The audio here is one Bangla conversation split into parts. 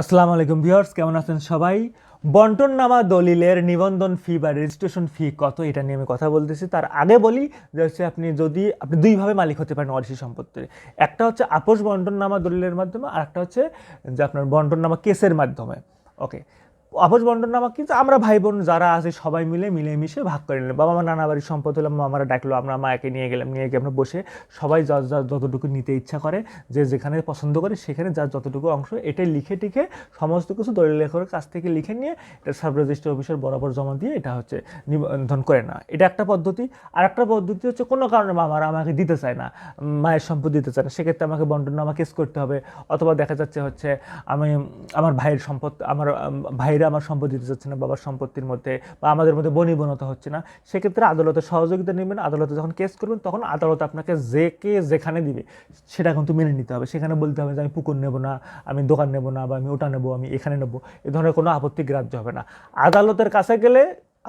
আসসালামু আলাইকুম ভিউয়ার্স, কেমন আছেন সবাই? বন্টন নামা দলিলের নিবন্ধন ফি বা রেজিস্ট্রেশন ফি কত এটা নিয়ে আমি কথা বলতেছি। তার আগে বলি যে হচ্ছে আপনি যদি, আপনি দুইভাবে মালিক হতে পারেন অরিসি সম্পত্তির। একটা হচ্ছে আপোষ বন্টন নামা দলিলের মাধ্যমে, আর একটা হচ্ছে যে আপনার বন্টন নামা কেসের মাধ্যমে। ওকে আপোষ বন্টন নামা কিন্তু আমরা ভাই বোন যারা আছে সবাই মিলে মিলেমিশে ভাগ করে নিলাম। বাবা মা নানা বাড়ির সম্পদ হলাম মামারা ডাকলো আমরা মাকে নিয়ে গেলাম নিয়ে গিয়ে আমরা বসে সবাই যা যা যতটুকু নিতে ইচ্ছা করে যে যেখানে পছন্দ করে সেখানে যার যতটুকু অংশ এটাই লিখে টিখে সমস্ত কিছু দলিল লেখকের কাছ থেকে লিখে নিয়ে এটা সাব রেজিস্ট্রি অফিসের বরাবর জমা দিয়ে এটা হচ্ছে নিবন্ধন করে না এটা একটা পদ্ধতি। আর একটা পদ্ধতি হচ্ছে কোনো কারণে মামারা আমাকে দিতে চায় না মায়ের সম্পদ দিতে চায় না। সেক্ষেত্রে আমাকে বন্টন নামা কেস করতে হবে। অথবা দেখা যাচ্ছে হচ্ছে আমি আমার ভাইয়ের সম্পদ আমার আম, ভাইরা আমার সম্পদ দিতে চাচ্ছে না, বাবার সম্পত্তির মধ্যে বা আমাদের মধ্যে বনিবনতা হচ্ছে না, সেক্ষেত্রে আদালতের সহযোগিতা নেবেন। আদালতে যখন কেস করবেন, তখন আদালত আপনাকে যে কে যেখানে দিবে, সেটা কিন্তু মেনে নিতে হবে। সেখানে বলতে হবে যে আমি পুকুর নেব না, আমি দোকান নেব না, বা আমি ওটা নেব, আমি এখানে নেব, এ ধরনের কোনো আপত্তি গ্রাহ্য হবে না। আদালতের কাছে গেলে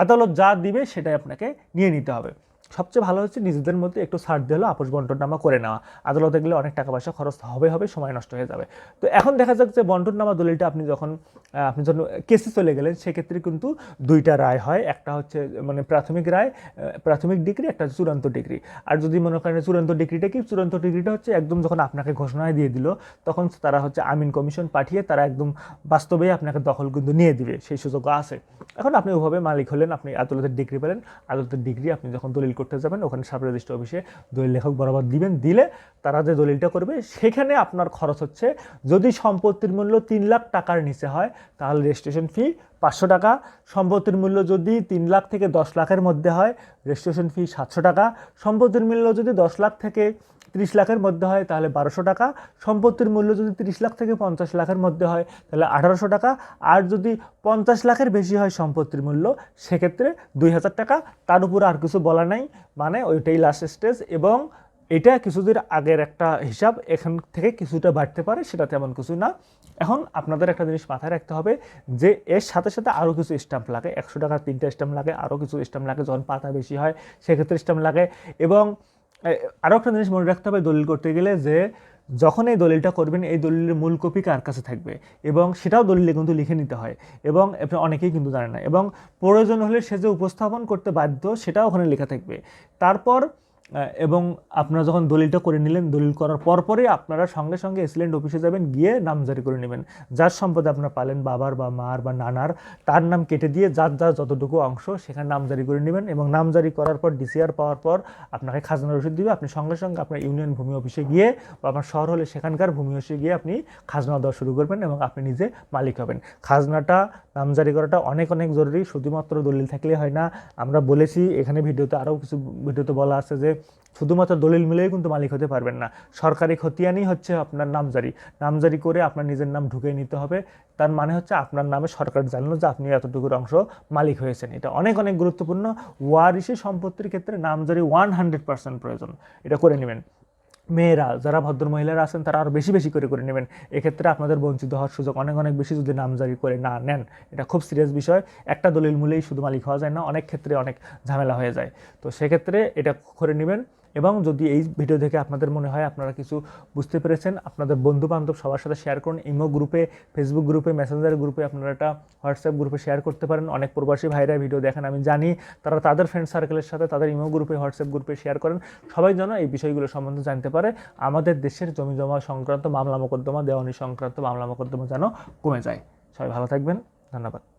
আদালত যা দিবে, সেটাই আপনাকে নিয়ে নিতে হবে। সবচেয়ে ভালো হচ্ছে নিজেদের মধ্যে একটু ছাড় দিয়ে হলো আপোষ বন্টন নামা করে নেওয়া। আদালতে গেলে অনেক টাকা পয়সা খরচ হবে হবে, সময় নষ্ট হয়ে যাবে। তো এখন দেখা যাক যে বন্টন নামা দলিলটা আপনি যখন আপনি যখন কেসে চলে গেলেন, সেক্ষেত্রে কিন্তু দুইটা রায় হয়। একটা হচ্ছে মানে প্রাথমিক রায় প্রাথমিক ডিগ্রি, একটা চূড়ান্ত ডিগ্রি। আর যদি মনে করেন চূড়ান্ত ডিগ্রিটা কি, চূড়ান্ত ডিগ্রিটা হচ্ছে একদম যখন আপনাকে ঘোষণায় দিয়ে দিল, তখন তারা হচ্ছে আমিন কমিশন পাঠিয়ে তারা একদম বাস্তবেই আপনাকে দখল কিন্তু নিয়ে দিবে, সেই সুযোগ আছে। এখন আপনি ওভাবে মালিক হলেন, আপনি আদালতের ডিগ্রি পেলেন, আদালতের ডিগ্রি আপনি যখন দলিল করতে যাবেন। ওখানে সাব অফিসে দলিল লেখক বরাবর দিবেন, দিলে তারা যে দলিলটা করবে, সেখানে আপনার খরচ হচ্ছে, যদি সম্পত্তির মূল্য তিন লাখ টাকার নিচে হয়, তাহলে রেজিস্ট্রেশন ফি পাঁচশো টাকা। সম্পত্তির মূল্য যদি তিন লাখ থেকে দশ লাখের মধ্যে হয় রেজিস্ট্রেশন ফি সাতশো টাকা। সম্পত্তির মূল্য যদি দশ লাখ থেকে তিরিশ লাখের মধ্যে হয়, তাহলে বারোশো টাকা। সম্পত্তির মূল্য যদি তিরিশ লাখ থেকে পঞ্চাশ লাখের মধ্যে হয়, তাহলে আঠারোশো টাকা। আর যদি পঞ্চাশ লাখের বেশি হয় সম্পত্তির মূল্য, সেক্ষেত্রে দুই হাজার টাকা। তার উপর আর কিছু বলা নাই মানে ওইটাই লাস্ট স্টেজ এবং এটা কিছুদিন আগের একটা হিসাব, এখান থেকে কিছুটা বাড়তে পারে, সেটা তেমন কিছু না। এখন আপনাদের একটা জিনিস মাথায় রাখতে হবে, যে এর সাথে সাথে আরও কিছু স্ট্যাম্প লাগে। একশো টাকার তিনটা স্ট্যাম্প লাগে আরও কিছু স্ট্যাম্প লাগে, যখন পাতা বেশি হয়, সেক্ষেত্রে স্ট্যাম্প লাগে। এবং আরও একটা জিনিস মনে রাখতে হবে দলিল করতে গেলে যে যখন এই দলিলটা করবেন, এই দলিলের মূল কপি কার কাছে থাকবে? এবং সেটাও দলিলে কিন্তু লিখে নিতে হয়। এবং অনেকেই কিন্তু জানে না। এবং প্রয়োজন হলে সে যে উপস্থাপন করতে বাধ্য, সেটাও ওখানে লেখা থাকবে। তারপর এবং আপনারা যখন দলিলটা করে নিলেন, দলিল করার পরপরই আপনারা সঙ্গে সঙ্গে এসিলেন্ট অফিসে যাবেন, গিয়ে নামজারি করে নেবেন। যার সম্পদে আপনারা পালেন বাবার বা মার বা নানার, তার নাম কেটে দিয়ে যার যার যতটুকু অংশ সেখানে নামজারি করে নেবেন এবং নামজারি করার পর ডিসিআর পাওয়ার পর আপনাকে খাজনা রসিদ দিবে। আপনি সঙ্গে সঙ্গে আপনার ইউনিয়ন ভূমি অফিসে গিয়ে বা আপনার শহর হলে সেখানকার ভূমি অফিসে গিয়ে আপনি খাজনা দেওয়া শুরু করবেন এবং আপনি নিজে মালিক হবেন। খাজনাটা নামজারি করাটা অনেক অনেক জরুরি। শুধুমাত্র দলিল থাকলে হয় না। আমরা বলেছি, এখানে ভিডিওতে আরও কিছু ভিডিওতে বলা আছে যে শুধুমাত্র দলিল মিলেই কিন্তু মালিক হতে পারবেন না। সরকারি খতিয়ানই হচ্ছে আপনার নামজারি। নামজারি করে আপনার নিজের নাম ঢুকিয়ে নিতে হবে। তার মানে হচ্ছে আপনার নামে সরকার জানলো যে আপনি এতটুকুর অংশ মালিক হয়েছেন। এটা অনেক অনেক গুরুত্বপূর্ণ। ওয়ারিসি সম্পত্তির ক্ষেত্রে নামজারি ওয়ান হান্ড্রেড পার্সেন্ট প্রয়োজন। এটা করে নেবেন। মেয়েরা, যারা ভদ্র মহিলারা আছেন, তারা আরও বেশি বেশি করে করে নেবেন। এক্ষেত্রে আপনাদের বঞ্চিত হওয়ার সুযোগ অনেক অনেক বেশি যদি নামজারি করে না নেন। এটা খুব সিরিয়াস বিষয়। একটা দলিল মূলেই শুধু মালিক হওয়া যায় না, অনেক ক্ষেত্রে অনেক ঝামেলা হয়ে যায়। তো সেক্ষেত্রে এটা করে নেবেন। এবং যদি এই ভিডিও দেখে আপনাদের মনে হয় আপনারা কিছু বুঝতে পেরেছেন, আপনাদের বন্ধু বান্ধব সবার সাথে শেয়ার করুন। ইমো গ্রুপে ফেসবুক গ্রুপে মেসেঞ্জার গ্রুপে আপনারা এটা হোয়াটসঅ্যাপ গ্রুপে শেয়ার করতে পারেন। অনেক প্রবাসী ভাইরা ভিডিও দেখেন, আমি জানি। তারা তাদের ফ্রেন্ড সার্কেলের সাথে তাদের ইমো গ্রুপে হোয়াটসঅ্যাপ গ্রুপে শেয়ার করেন। সবাই যেন এই বিষয়গুলো সম্বন্ধে জানতে পারে। আমাদের দেশের জমি জমা সংক্রান্ত মামলা মোকদ্দমা দেওয়ানি সংক্রান্ত মামলা মোকদ্দমা যেন কমে যায়। সবাই ভালো থাকবেন। ধন্যবাদ।